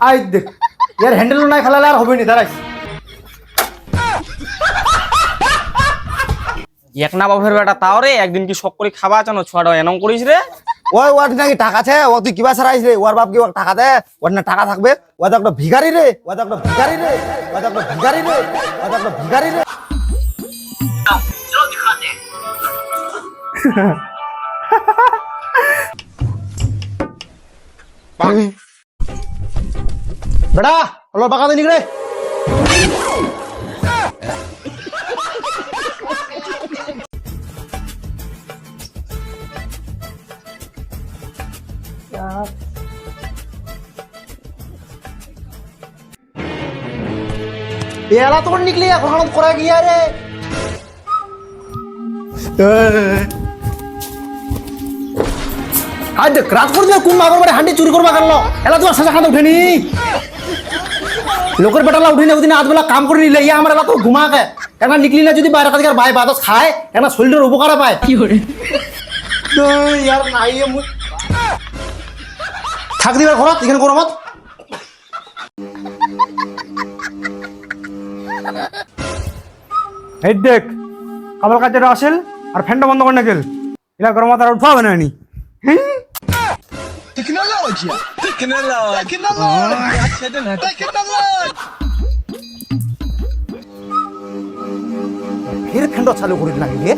I দেখ ইয়ার handle নাই ফেলালে আর হবে নি দাঁড়াইস এক না বাপের বেটা তাও রে একদিন কি শখ করে খাবা চানো ছুয়াটা এনম করিস রে? ওই ওর নাকি টাকা আছে ও তুই কিবা ছাড়াইস রে ওর বাপ কি ওর টাকা দে ওর না টাকা থাকবে ও তো একটা ভিখারি রে ও তো একটা ভিখারি রে ও তো একটা ভিখারি রে ও তো একটা ভিখারি রে। বেটা অলপ বাঁকা দিনিক রে এলা তোমার নিকলি এখন করা গিয়া রে আজ রাত করে কোন মাগর বাড়ি হান্ডি চুরি করবা কারলো এলা তোমার সাজা খাতে উঠেনি লোকের বেটালা উঠিনি ওদিন আজবেলা কাম করে নিলে ইয়া আমার এলা তো ঘুমাকে। একটা নিকলি না যদি বাইরে কাজকার ভাই বাতাস খায় একটা শরীরের উপকার পায়। কি করে? ইয়ার নাই থাক দিবার ঘরত এখানে গরমত এই দেখ কাবল কাজের আসেল আর ফ্যানটা বন্ধ করে গেল। এলা গরমত আর উঠা হবে না নি ফের ফ্যানটা চালু করে দিলাম রে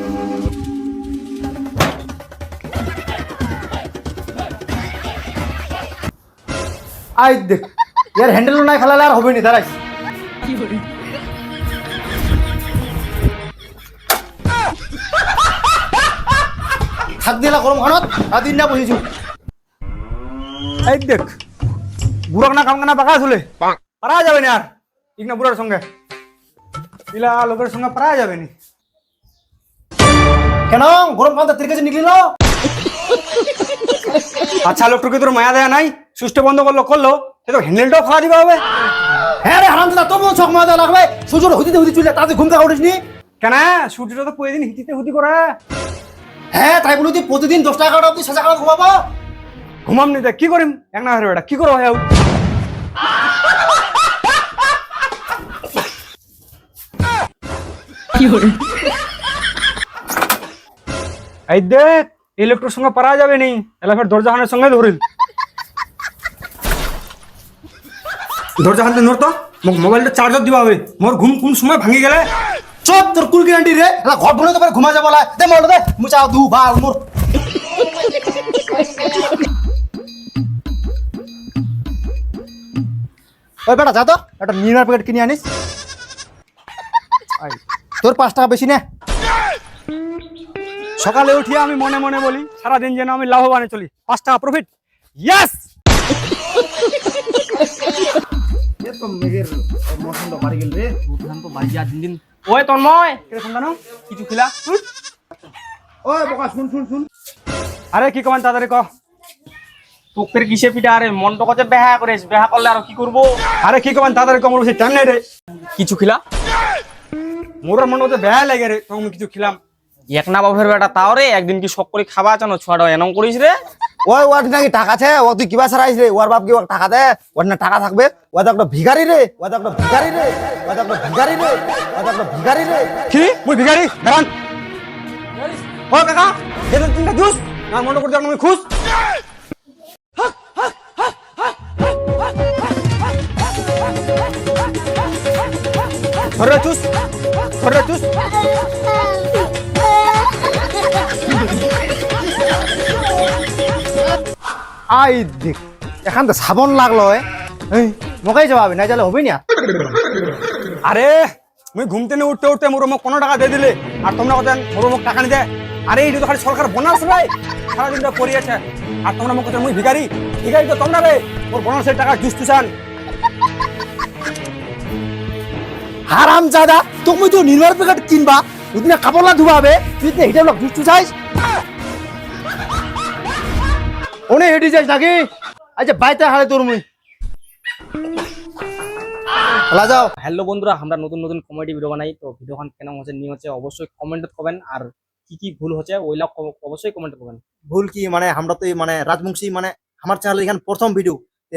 আই দেখ ইয়ার হ্যান্ডেল নাই ফেলালে আর হবে নি দাঁড়াইস থাক দিলা গরম খানত আর দিন না বসেছু এই দেখ বুড়াক না কামকানা বাঁকা চলে পারা যাবে না আর ঠিক না বুড়ার সঙ্গে? ইলা লোকের সঙ্গে পারা যাবে নি। কেন? গরম পান্তা তির কাছে নিকলিল আচ্ছা লোকটুকে তোর মায়া দেয়া নাই সুইচটা বন্ধ করল করল সে তো হ্যান্ডেলটাও খাওয়া দিবা হবে। হ্যাঁ রে হারাম দাদা তোর চোখ মায়া দেওয়া লাগবে। সুযোগ হুদিতে হুদি চলে তাতে ঘুম থেকে উঠিস নি কেন? সূর্যটা তো প্রতিদিন হিটিতে হুদি করে। হ্যাঁ তাই বলি তুই প্রতিদিন দশ টাকা টাকা তুই সাজা কাটা ঘুমাবো। ঘুমাম নি দেখ কি করিম এক না হেরে বেটা কি করো হ্যাঁ এই দেখ ইলেকট্রিক সঙ্গে পারা যাবে নি? এলা ফের দরজাখানের সঙ্গে ধরিল দরজাখানতে নড় তো মোক মোবাইলটা চার্জার দিবা হবে মোর ঘুম কোন সময় ভাঙি গেলে? চপ তোর কুল গ্যারান্টি রে এলা ঘর বনে তো পারে ঘুমা যাবলা দে মোর দে মুচা দু বাল মোর ওই বেটা যা তো একটা নিরার প্যাকেট কিনে আনিস। তোর পাঁচ টাকা বেশি নে। সকালে উঠিয়ে আমি মনে মনে বলি সারাদিন যেন আমি লাভবানে চলি। পাঁচ টাকা প্রফিট ইয়েস দিন দিন। ওই তন্ময় কীরকম জানো কিছু খিলা? ওই বোকা শুন শুন শুন। আরে কি কমান তাড়াতাড়ি ক। তোকের কিসে পিঠা? আরে মন তো কত বেহা করিস বেহা করলে আর কি করব? আরে কি টাইম নাই রে। কিছু খিলা? মোর মনে বেহা লাগে রে তখন কিছু খিলাম। এক না বাপের বেটা তাও রে একদিন কি শখ করে খাবা চানো ছুয়াটা এনম করিস রে। ওই ওর নাকি টাকা আছে ও তুই কিবা ছাড়াইস রে ওর বাপ কি ওর টাকা দে ওর না টাকা থাকবে? ও তো একটা ভিখারি রে ও তো একটা ভিখারি রে ও তো একটা ভিখারি রে ও তো একটা ভিখারি রে। কি? মুই ভিখারি দাঁড়ান ও কাকা এটা তিনটা জুস? না মনে করতে আমি খুশ। ধরে চুস ধরে চুস আই দেখ এখান তো সাবন লাগল এই মকাই যাবে না যালে হবে না আরে মুই ঘুমতে নিয়ে উঠতে উঠতে মোর মোক কোনো টাকা দিয়ে দিলে আর তোমরা কথা মোর মোক টাকা নিতে আরে এই তো খালি সরকার বোনাস ভাই। সারাদিন তো করিয়েছে আর তোমরা মোক কথা মুই ভিখারি। ভিখারি তো তোমরা রে মোর বোনাসের টাকা জুস তুসান হারাম জাদা তুমি তো নির্মাণ প্যাকেট কিনবা ওদিনে কাপড় না ধুবাবে তুই তো হিটে লোক জুস তুসাইস ওনে হেঁটে যাইস নাকি? আচ্ছা বাইতে হারে তোর মুই। লা যাও। হ্যালো বন্ধুরা আমরা নতুন নতুন কমেডি ভিডিও বানাই তো ভিডিওখান কেন হচ্ছে নিয়ে হচ্ছে অবশ্যই কমেন্ট করবেন আর কি কি ভুল হচ্ছে ওইলা অবশ্যই কমেন্ট করবেন ভুল কি মানে আমরা তো মানে রাজবংশী মানে আমার চ্যানেল এখানে প্রথম ভিডিও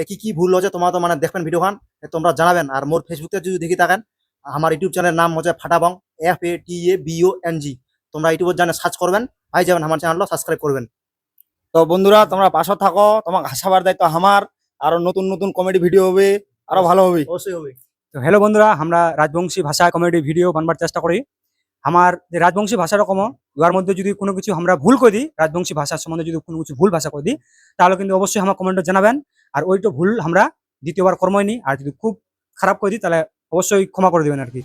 কি কি ভুল হচ্ছে তোমরা তো মানে দেখবেন ভিডিওখান তোমরা জানাবেন আর মোর ফেসবুকে যদি দেখি থাকেন আমার ইউটিউব চ্যানেলের নাম হচ্ছে Fatabong F A T A B O N G তোমরা ইউটিউবের জানে সার্চ করবেন পাই যাবেন আমার চ্যানেলটা সাবস্ক্রাইব করবেন। তো বন্ধুরা তোমরা পাশে থাকো তোমাকে হাসাবার দায়িত্ব আমার আরও নতুন নতুন কমেডি ভিডিও হবে আরও ভালো হবে। অবশ্যই হবে। তো হ্যালো বন্ধুরা আমরা রাজবংশী ভাষা কমেডি ভিডিও বানবার চেষ্টা করি। আমার যে রাজবংশী ভাষা রকম উহার মধ্যে যদি কোনো কিছু আমরা ভুল করে দিই রাজবংশী ভাষার সম্বন্ধে যদি কোনো কিছু ভুল ভাষা করে দিই তাহলে কিন্তু অবশ্যই আমার কমেন্টে জানাবেন। আর ওইটা ভুল আমরা দ্বিতীয়বার কর্মই নিই আর যদি খুব খারাপ করে দিই তাহলে অবশ্যই ক্ষমা করে দেবেন আর কি